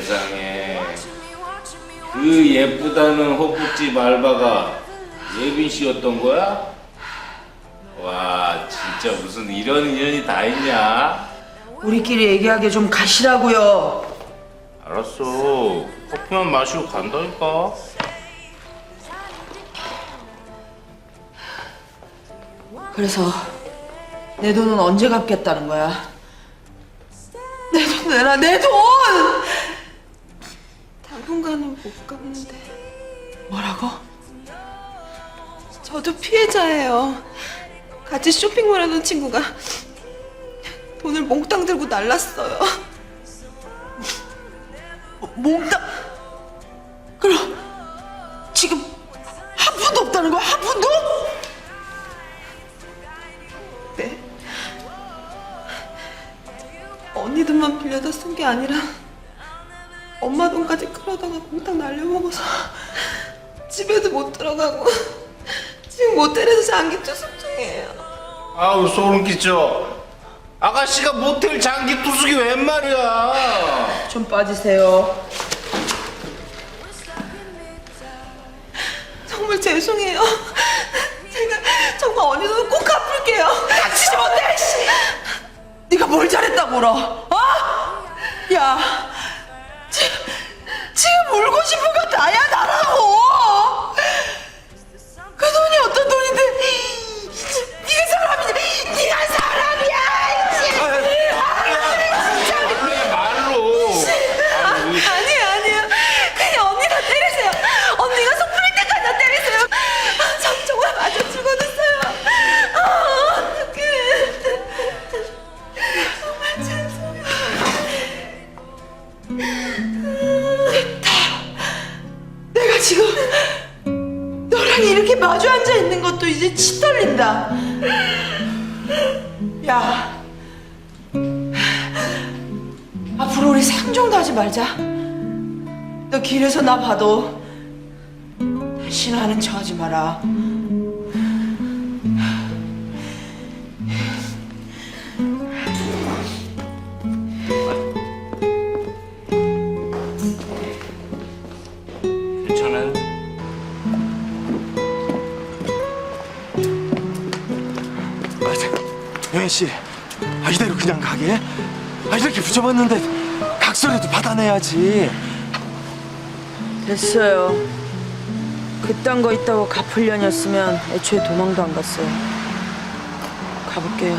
세상에 그 예쁘다는 호프집 알바가 예빈 씨였던 거야? 와 진짜 무슨 이런 인연이 다 있냐? 우리끼리 얘기하게 좀 가시라고요. 알았어 커피만 마시고 간다니까 그래서 내 돈은 언제 갚겠다는 거야? 내 돈 내놔 내 돈! 당분간은 못 갚는데 뭐라고? 저도 피해자예요. 같이 쇼핑몰 하던 친구가 돈을 몽땅 들고 날랐어요. 몽땅 그럼 지금 한 푼도 없다는 거야 한 푼도? 네. 언니 돈만 빌려다 쓴 게 아니라 엄마 돈까지 끌어다가 몽땅 날려먹어서 집에도 못 들어가고 지금 모텔에서 장기 투숙 중이에요. 아우 소름 끼쳐 아가씨가 모텔 장기 투숙이 웬 말이야 좀 빠지세요. 정말 죄송해요. 제가 정말 언니 돈을 꼭 갚을게요. 닥치지 못해 씨. 네가 뭘 잘했다고 울어? 어? 야 울고 싶은 건 나야 나라고. 너랑 이렇게 마주 앉아 있는 것도 이제 치 떨린다. 야, 앞으로 우리 상종도 하지 말자. 너 길에서 나 봐도 다시는 하는 척 하지 마라. 정혜 씨, 아, 이대로 그냥 가게? 아, 이렇게 붙여봤는데 각서라도 받아내야지. 됐어요. 그딴 거 있다고 갚을려냐으면 애초에 도망도 안 갔어요. 가볼게요.